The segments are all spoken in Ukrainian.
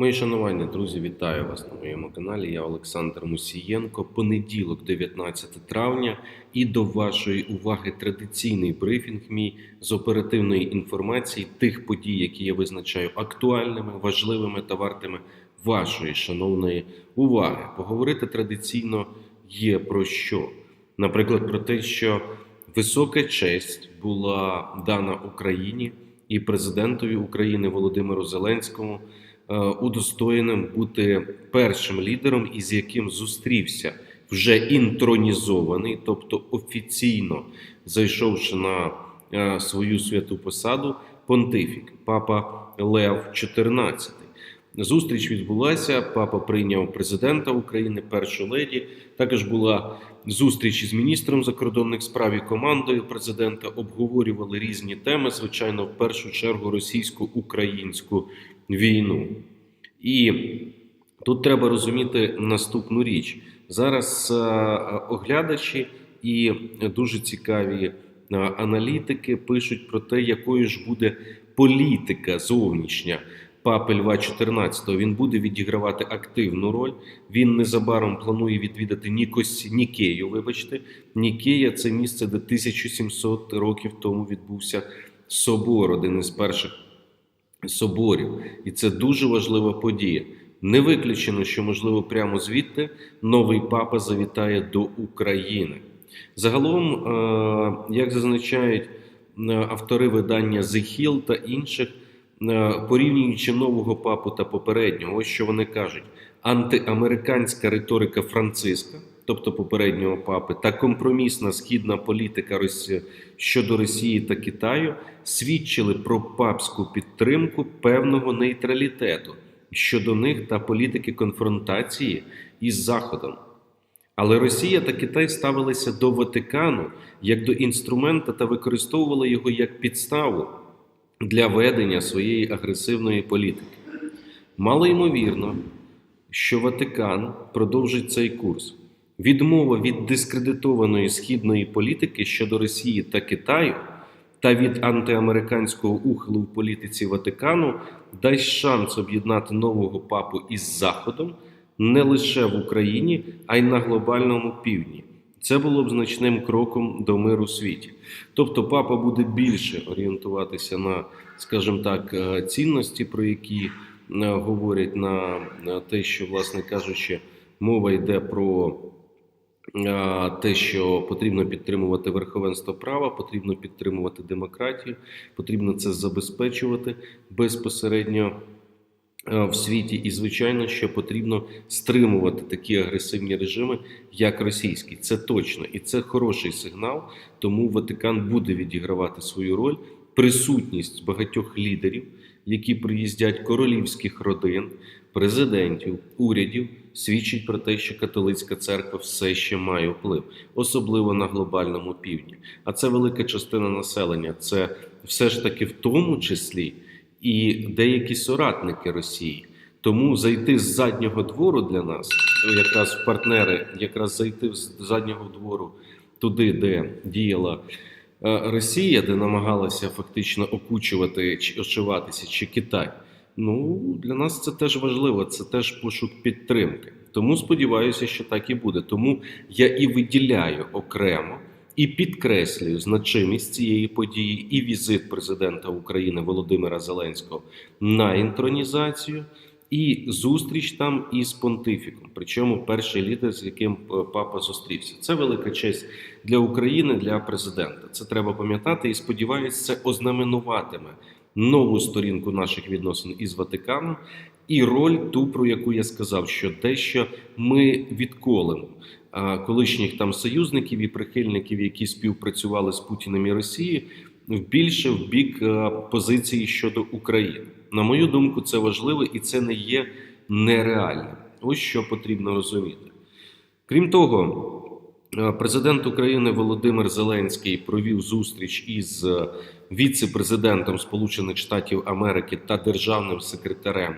Мої шанування, друзі, вітаю вас на моєму каналі. Я Олександр Мусієнко. Понеділок, 19 травня, і до вашої уваги традиційний брифінг мій з оперативної інформації тих подій, які я визначаю актуальними, важливими та вартими вашої шановної уваги. Поговорити традиційно є про що. Наприклад, про те, що висока честь була дана Україні і президентові України Володимиру Зеленському удостоєним бути першим лідером, із яким зустрівся вже інтронізований, тобто офіційно зайшовши на е, свою святу посаду, понтифік, папа Лев XIV. Зустріч відбулася. Папа прийняв президента України, першу леді. Також була зустріч із міністром закордонних справ і командою президента. Обговорювали різні теми. Звичайно, в першу чергу російсько-українську війну. І тут треба розуміти наступну річ. Зараз е, оглядачі і дуже цікаві е, аналітики пишуть про те, якою ж буде політика зовнішня папи Льва XIV. Він буде відігравати активну роль. Він незабаром планує відвідати Нікос... Нікею. Вибачте, Нікея це місце, де 1700 років тому відбувся собор, один із перших соборів, і це дуже важлива подія. Не виключено, що можливо прямо звідти новий папа завітає до України. Загалом, е, як зазначають е, автори видання Hill та інших, е, порівнюючи нового папу та попереднього, ось що вони кажуть: антиамериканська риторика Франциска, тобто попереднього папи, та компромісна східна політика Росії щодо Росії та Китаю свідчили про папську підтримку певного нейтралітету щодо них та політики конфронтації із Заходом. Але Росія та Китай ставилися до Ватикану як до інструмента та використовували його як підставу для ведення своєї агресивної політики. Мало ймовірно, що Ватикан продовжить цей курс. Відмова від дискредитованої східної політики щодо Росії та Китаю та від антиамериканського ухилу в політиці Ватикану дасть шанс об'єднати нового папу із Заходом не лише в Україні, а й на глобальному півдні. Це було б значним кроком до миру у світі. Тобто, папа буде більше орієнтуватися на, скажімо так, е, цінності, про які е, говорять на те, що, власне кажучи, мова йде про те, що потрібно підтримувати верховенство права, потрібно підтримувати демократію, потрібно це забезпечувати безпосередньо в світі. І, звичайно, що потрібно стримувати такі агресивні режими, як російський. Це точно і це хороший сигнал. Тому Ватикан буде відігравати свою роль. Присутність багатьох лідерів, які приїздять королівських родин, президентів, урядів, свідчить про те, що католицька церква все ще має вплив, особливо на глобальному півдні. А це велика частина населення. Це все ж таки в тому числі і деякі соратники Росії. Тому зайти з заднього двору для нас, якраз в партнери, якраз зайти з заднього двору туди, де діяла. Е, Росія, де намагалася фактично окучувати чи ошиватися, чи Китай. Ну для нас це теж важливо, це теж пошук підтримки. Тому сподіваюся, що так і буде. Тому я і виділяю окремо і підкреслюю значимість цієї події і візит президента України Володимира Зеленського на інтронізацію. І зустріч там із понтифіком, причому перший лідер, з яким е, папа зустрівся. Це велика честь для України, для президента. Це треба пам'ятати і сподіваюся, це ознаменуватиме нову сторінку наших відносин із Ватиканом і роль ту, про яку я сказав, що те, що ми відколимо колишніх там союзників і прихильників, які співпрацювали з Путіним і Росією, більше в бік позиції щодо України. На мою думку, це важливо і це не є нереальним. Ось що потрібно розуміти. Крім того, президент України Володимир Зеленський провів зустріч із віце-президентом Сполучених Штатів Америки та державним секретарем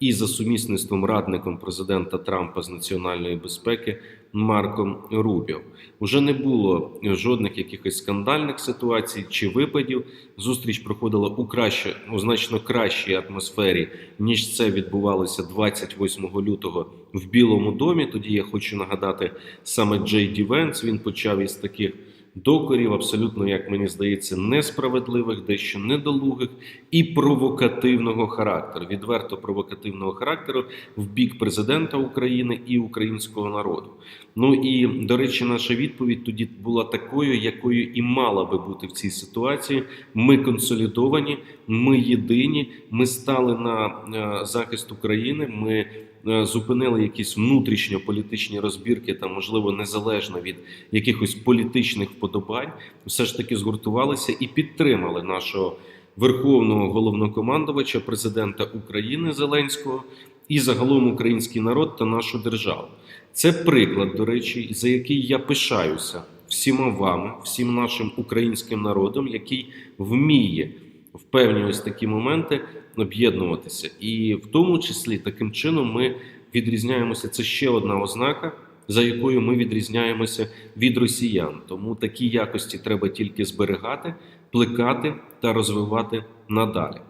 і за сумісництвом радником президента Трампа з національної безпеки Марком Рубіо. Уже не було жодних якихось скандальних ситуацій чи випадів. Зустріч проходила у краще, у значно кращій атмосфері, ніж це відбувалося 28 лютого в Білому домі. Тоді я хочу нагадати саме Джей Ді Венс. Він почав із таких докорів, абсолютно, як мені здається, несправедливих, дещо недолугих і провокативного характеру, відверто провокативного характеру в бік президента України і українського народу. Ну і до речі, наша відповідь тоді була такою, якою і мала би бути в цій ситуації. Ми консолідовані, ми єдині, ми стали на е, захист України. Ми зупинили якісь внутрішньополітичні розбірки, та можливо незалежно від якихось політичних вподобань, все ж таки згуртувалися і підтримали нашого верховного головнокомандувача, президента України Зеленського і загалом український народ та нашу державу. Це приклад, до речі, за який я пишаюся всіма вами, всім нашим українським народом, який вміє в певні ось такі моменти об'єднуватися. І в тому числі таким чином ми відрізняємося. Це ще одна ознака, за якою ми відрізняємося від росіян. Тому такі якості треба тільки зберігати, плекати та розвивати надалі.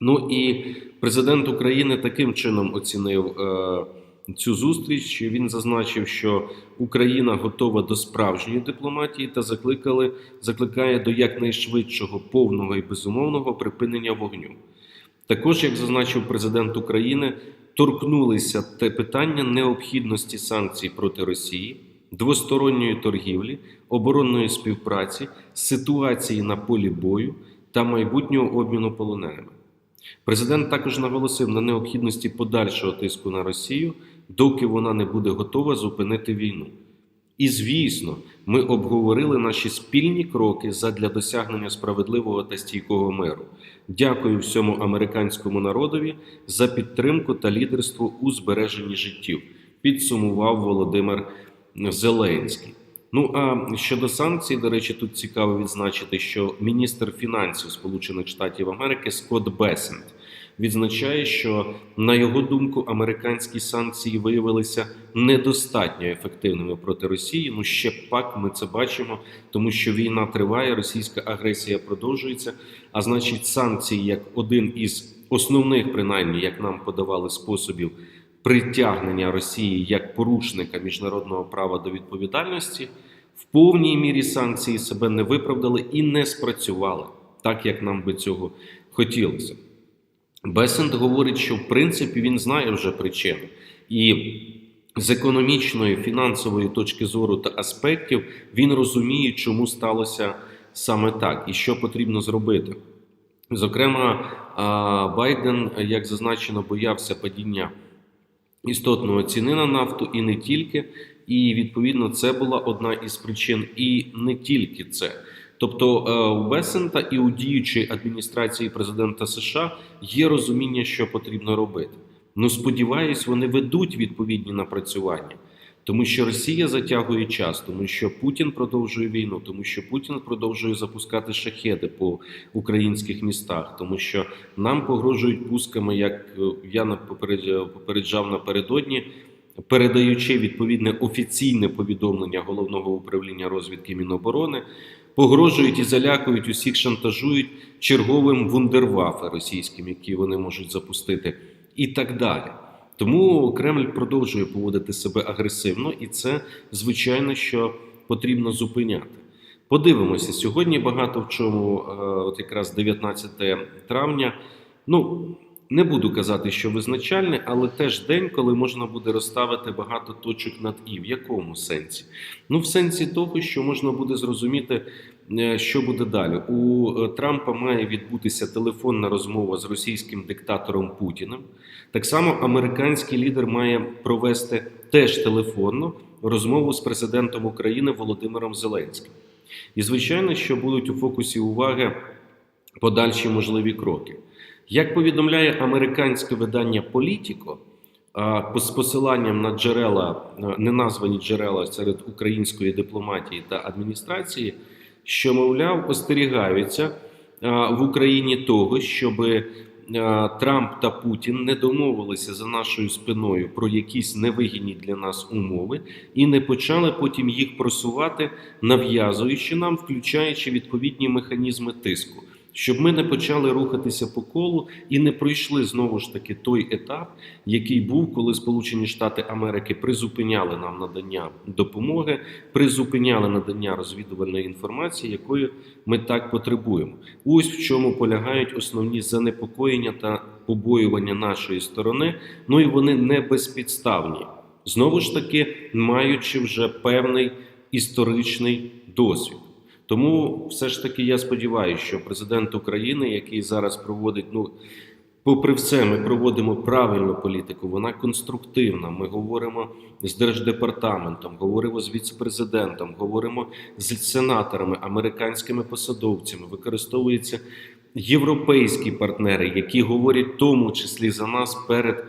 Ну і президент України таким чином оцінив е, цю зустріч. Він зазначив, що Україна готова до справжньої дипломатії та закликали, закликає до якнайшвидшого повного і безумовного припинення вогню. Також, як зазначив президент України, торкнулися те питання необхідності санкцій проти Росії, двосторонньої торгівлі, оборонної співпраці, ситуації на полі бою та майбутнього обміну полоненими. Президент також наголосив на необхідності подальшого тиску на Росію, доки вона не буде готова зупинити війну. І звісно, ми обговорили наші спільні кроки задля досягнення справедливого та стійкого миру. Дякую всьому американському народові за підтримку та лідерство у збереженні життів. Підсумував Володимир Зеленський. Ну а щодо санкцій, до речі, тут цікаво відзначити, що міністр фінансів Сполучених Штатів Америки Скотт Бесент відзначає, що на його думку американські санкції виявилися недостатньо ефективними проти Росії. Ну ще пак ми це бачимо, тому що війна триває, російська агресія продовжується. А значить, санкції як один із основних, принаймні, як нам подавали способів. Притягнення Росії як порушника міжнародного права до відповідальності в повній мірі санкції себе не виправдали і не спрацювали так, як нам би цього хотілося. Бесент говорить, що в принципі він знає вже причину, і з економічної фінансової точки зору та аспектів він розуміє, чому сталося саме так і що потрібно зробити. Зокрема, Байден, як зазначено, боявся падіння істотного ціни на нафту і не тільки. І відповідно це була одна із причин, і не тільки це. Тобто у Бесента і у діючої адміністрації президента США є розуміння, що потрібно робити. Ну сподіваюсь, вони ведуть відповідні напрацювання, тому що Росія затягує час, тому що Путін продовжує війну, тому що Путін продовжує запускати шахеди по українських містах, тому що нам погрожують пусками, як я попереджав напередодні передаючи відповідне офіційне повідомлення головного управління розвідки Міноборони, погрожують і залякують усіх, шантажують черговим вундервафе російським, які вони можуть запустити, і так далі. Тому Кремль продовжує поводити себе агресивно, і це звичайно, що потрібно зупиняти. Подивимося сьогодні. Багато в чому, е, от якраз 19 травня. Ну не буду казати, що визначальний, але теж день, коли можна буде розставити багато точок над і. В якому сенсі? Ну, в сенсі того, що можна буде зрозуміти, е, що буде далі. У е, Трампа має відбутися телефонна розмова з російським диктатором Путіним. Так само американський лідер має провести теж телефонну розмову з президентом України Володимиром Зеленським. І, звичайно, що будуть у фокусі уваги подальші можливі кроки. Як повідомляє американське видання Політіко, з посиланням на джерела, неназвані джерела серед української дипломатії та адміністрації, що, мовляв, остерігаються в Україні того, щоб Трамп та Путін не домовилися за нашою спиною про якісь невигідні для нас умови і не почали потім їх просувати, нав'язуючи нам, включаючи відповідні механізми тиску. Щоб ми не почали рухатися по колу і не пройшли знову ж таки той етап, який був, коли Сполучені Штати Америки призупиняли нам надання допомоги, призупиняли надання розвідувальної інформації, якої ми так потребуємо. Ось в чому полягають основні занепокоєння та побоювання нашої сторони. Ну і вони не безпідставні. Знову ж таки, маючи вже певний історичний досвід. Тому все ж таки я сподіваюся, що президент України, який зараз проводить, ну попри все, ми проводимо правильну політику, вона конструктивна. Ми говоримо з держдепартаментом, говоримо з віцепрезидентом, говоримо з сенаторами, американськими посадовцями. Використовуються європейські партнери, які говорять в тому числі за нас перед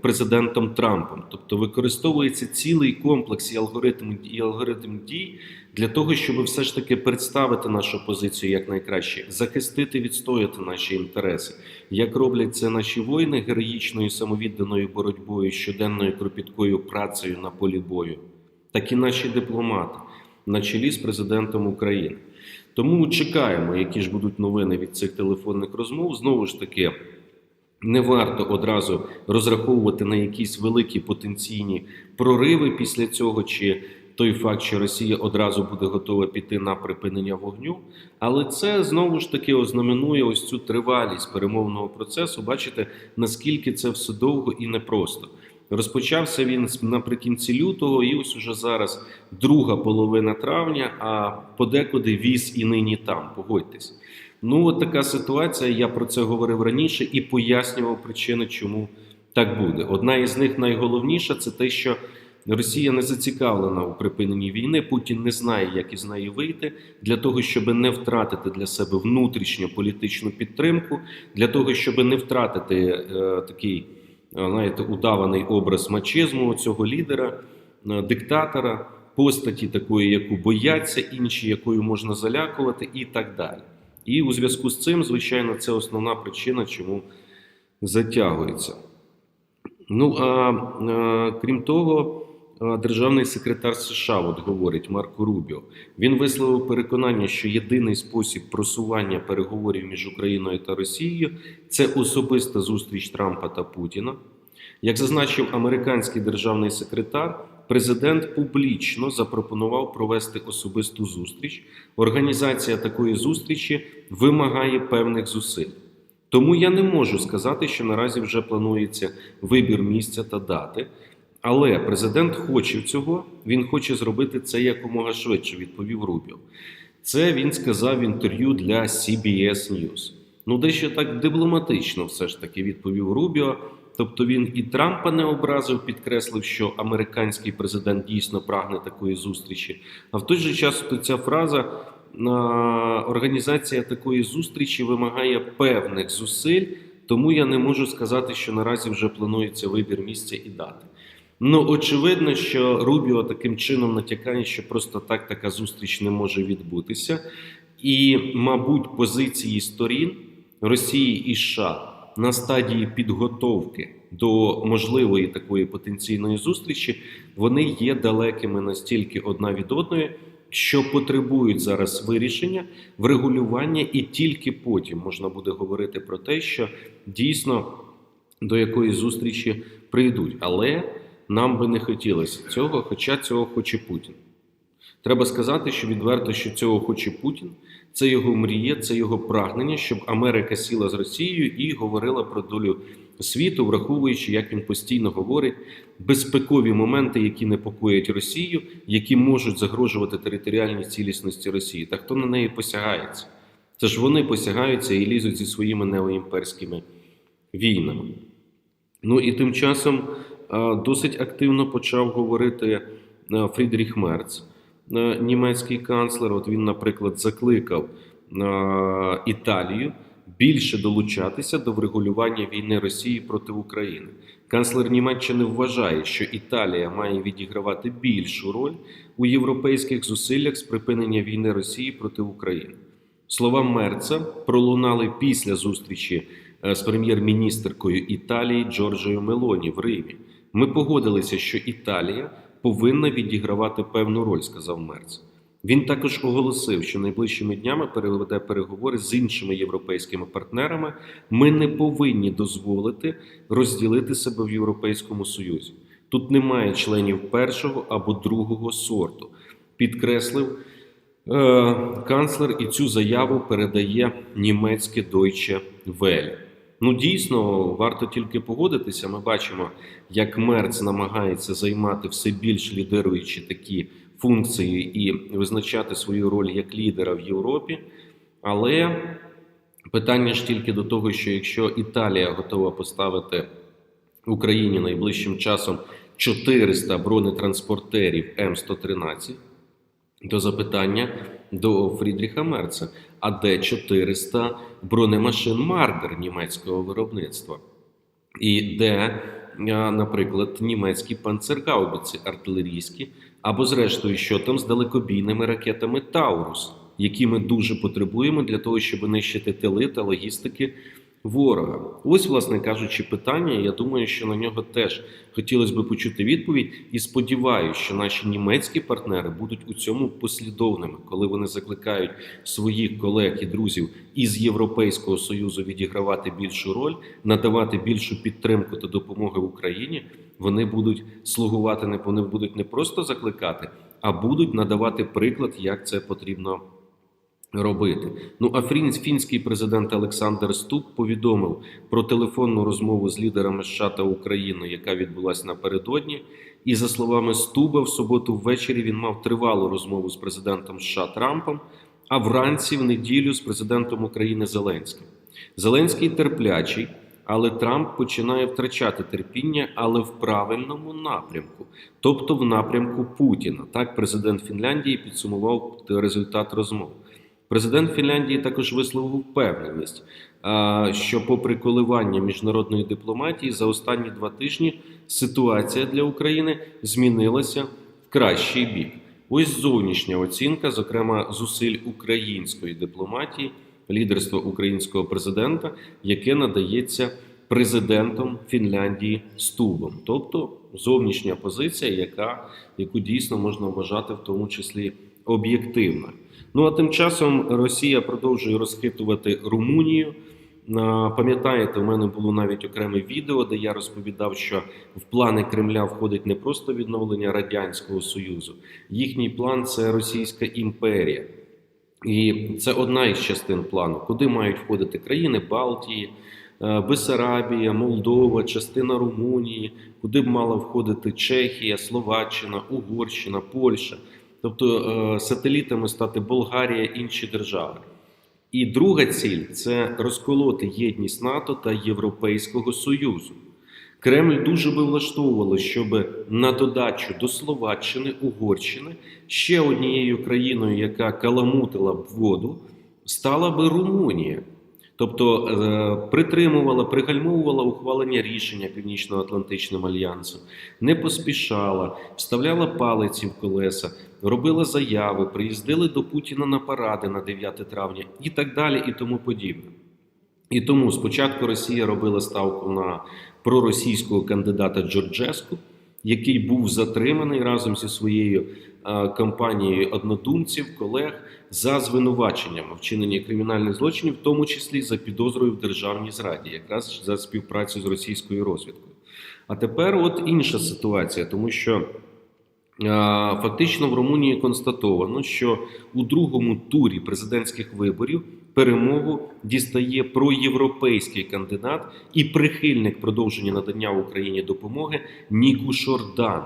президентом Трампом. Тобто використовується цілий комплекс і алгоритм і алгоритм дій для того, щоб все ж таки представити нашу позицію як найкраще, захистити, відстояти наші інтереси, як роблять це наші воїни героїчною самовідданою боротьбою, щоденною кропіткою працею на полі бою, так і наші дипломати на чолі з президентом України. Тому чекаємо, які ж будуть новини від цих телефонних розмов. Знову ж таки. Не варто одразу розраховувати на якісь великі потенційні прориви після цього, чи той факт, що Росія одразу буде готова піти на припинення вогню. Але це знову ж таки ознаменує ось цю тривалість перемовного процесу. Бачите, наскільки це все довго і непросто. Розпочався він наприкінці лютого, і ось уже зараз друга половина травня, а подекуди віз і нині там. Погодьтесь. Ну, от така ситуація. Я про це говорив раніше і пояснював причини, чому так буде. Одна із них найголовніша це те, що Росія не зацікавлена у припиненні війни. Путін не знає, як із неї вийти для того, щоб не втратити для себе внутрішню політичну підтримку, для того, щоб не втратити е, такий, е, знаєте, удаваний образ мачизму цього лідера, е, диктатора, постаті такої, яку бояться інші, якою можна залякувати, і так далі. І у зв'язку з цим, звичайно, це основна причина, чому затягується. Ну а, а крім того, державний секретар США от говорить Марко Рубіо. Він висловив переконання, що єдиний спосіб просування переговорів між Україною та Росією це особиста зустріч Трампа та Путіна. Як зазначив американський державний секретар, президент публічно запропонував провести особисту зустріч. Організація такої зустрічі вимагає певних зусиль. Тому я не можу сказати, що наразі вже планується вибір місця та дати. Але президент хоче цього, він хоче зробити це якомога швидше, відповів Рубіо. Це він сказав в інтерв'ю для CBS News. Ну, дещо так дипломатично, все ж таки, відповів Рубіо. Тобто він і Трампа не образив, підкреслив, що американський президент дійсно прагне такої зустрічі. А в той же час ця фраза організація такої зустрічі вимагає певних зусиль, тому я не можу сказати, що наразі вже планується вибір місця і дати. Ну, очевидно, що Рубіо таким чином натякає, що просто так така зустріч не може відбутися, і, мабуть, позиції сторін Росії і США на стадії підготовки до можливої такої потенційної зустрічі, вони є далекими настільки одна від одної, що потребують зараз вирішення, врегулювання, і тільки потім можна буде говорити про те, що дійсно до якоїсь зустрічі прийдуть. Але нам би не хотілося цього, хоча цього хоче Путін. Треба сказати, що відверто, що цього хоче Путін, це його мрія, це його прагнення, щоб Америка сіла з Росією і говорила про долю світу, враховуючи, як він постійно говорить, безпекові моменти, які непокоять Росію, які можуть загрожувати територіальній цілісності Росії. Та хто на неї посягається? Це ж вони посягаються і лізуть зі своїми неоімперськими війнами. Ну і тим часом досить активно почав говорити Фрідріх Мерц. Е, німецький канцлер. От він, наприклад, закликав е, Італію більше долучатися до врегулювання війни Росії проти України. Канцлер Німеччини вважає, що Італія має відігравати більшу роль у європейських зусиллях з припинення війни Росії проти України. Слова Мерца пролунали після зустрічі е, з прем'єр-міністркою Італії Джорджою Мелоні в Римі. Ми погодилися, що Італія повинна відігравати певну роль, сказав Мерц. Він також оголосив, що найближчими днями переведе переговори з іншими європейськими партнерами. Ми не повинні дозволити розділити себе в Європейському Союзі. Тут немає членів першого або другого сорту. Підкреслив е, канцлер, і цю заяву передає німецьке Deutsche Welle. Ну, дійсно, варто тільки погодитися. Ми бачимо, як Мерц намагається займати все більш лідируючі такі функції і визначати свою роль як лідера в Європі. Але питання ж тільки до того, що якщо Італія готова поставити Україні найближчим часом 400 бронетранспортерів М113, то запитання до Фрідріха Мерца: а де 400 бронемашин Мардер німецького виробництва? І де, наприклад, німецькі панцергаубиці артилерійські, або, зрештою, що там з далекобійними ракетами Таурус, які ми дуже потребуємо для того, щоб нищити тили та логістики ворога. Ось, власне кажучи, питання. Я думаю, що на нього теж хотілося б почути відповідь, і сподіваюся, що наші німецькі партнери будуть у цьому послідовними, коли вони закликають своїх колег і друзів із Європейського союзу відігравати більшу роль, надавати більшу підтримку та допомоги Україні. Вони будуть слугувати не вони будуть не просто закликати, а будуть надавати приклад, як це потрібно робити. Ну а фінський президент Олександр Ступ повідомив про телефонну розмову з лідерами США та України, яка відбулася напередодні. І за словами Стуба, в суботу ввечері він мав тривалу розмову з президентом США Трампом, а вранці в неділю з президентом України Зеленським. Зеленський терплячий, але Трамп починає втрачати терпіння, але в правильному напрямку, тобто в напрямку Путіна. Так президент Фінляндії підсумував результат розмов. Президент Фінляндії також висловив впевненість, що, попри коливання міжнародної дипломатії, за останні два тижні ситуація для України змінилася в кращий бік. Ось зовнішня оцінка, зокрема зусиль української дипломатії, лідерства українського президента, яке надається президентом Фінляндії Стубом, тобто зовнішня позиція, яка, яку дійсно можна вважати в тому числі об'єктивною. Ну а тим часом Росія продовжує розхитувати Румунію. Пам'ятаєте, у мене було навіть окреме відео, де я розповідав, що в плани Кремля входить не просто відновлення Радянського Союзу, їхній план це Російська імперія. І це одна із частин плану, куди мають входити країни Балтії, е, Бесарабія, Молдова, частина Румунії, куди б мала входити Чехія, Словаччина, Угорщина, Польща, тобто е, сателітами стати Болгарія, інші держави. І друга ціль це розколоти єдність НАТО та Європейського Союзу. Кремль дуже би влаштовувало, щоб на додачу до Словаччини, Угорщини ще однією країною, яка каламутила б воду, стала би Румунія. Тобто е, притримувала, пригальмовувала ухвалення рішення Північно-Атлантичним альянсом, не поспішала, вставляла палиці в колеса, робила заяви, приїздили до Путіна на паради на 9 травня і так далі, і тому подібне. І тому спочатку Росія робила ставку на проросійського кандидата Джорджеску, який був затриманий разом зі своєю е, компанією однодумців, колег за звинуваченням у вчиненні кримінальних злочинів, в тому числі за підозрою в державній зраді, якраз за співпрацю з російською розвідкою. А тепер от інша ситуація, тому що Фактично в Румунії констатовано, що у другому турі президентських виборів перемогу дістає проєвропейський кандидат і прихильник продовження надання Україні допомоги Ніку Шордан.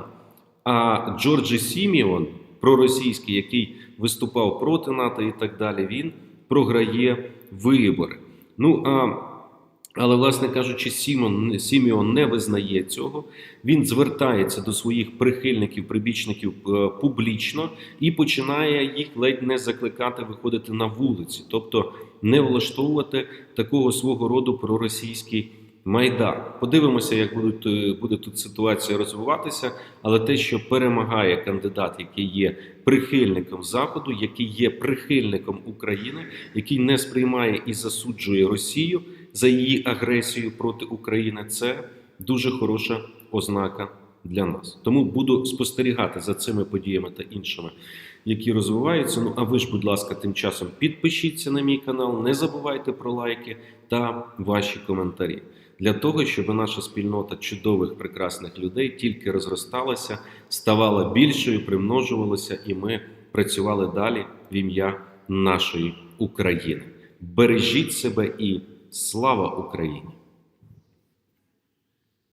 А Джорджі Сіміон, проросійський, який виступав проти НАТО і так далі, він програє вибори. Ну а але, власне кажучи, Сімон, Сіміон не визнає цього. Він звертається до своїх прихильників, прибічників е, публічно і починає їх ледь не закликати виходити на вулиці, тобто не влаштовувати такого свого роду проросійський майдан. Подивимося, як будуть, е, буде тут ситуація розвиватися. Але те, що перемагає кандидат, який є прихильником Заходу, який є прихильником України, який не сприймає і засуджує Росію за її агресію проти України, це дуже хороша ознака для нас. Тому буду спостерігати за цими подіями та іншими, які розвиваються. Ну а ви ж, будь ласка, тим часом підпишіться на мій канал, не забувайте про лайки та ваші коментарі. Для того, щоб наша спільнота чудових прекрасних людей тільки розросталася, ставала більшою, примножувалася, і ми працювали далі в ім'я нашої України. Бережіть себе і слава Україні!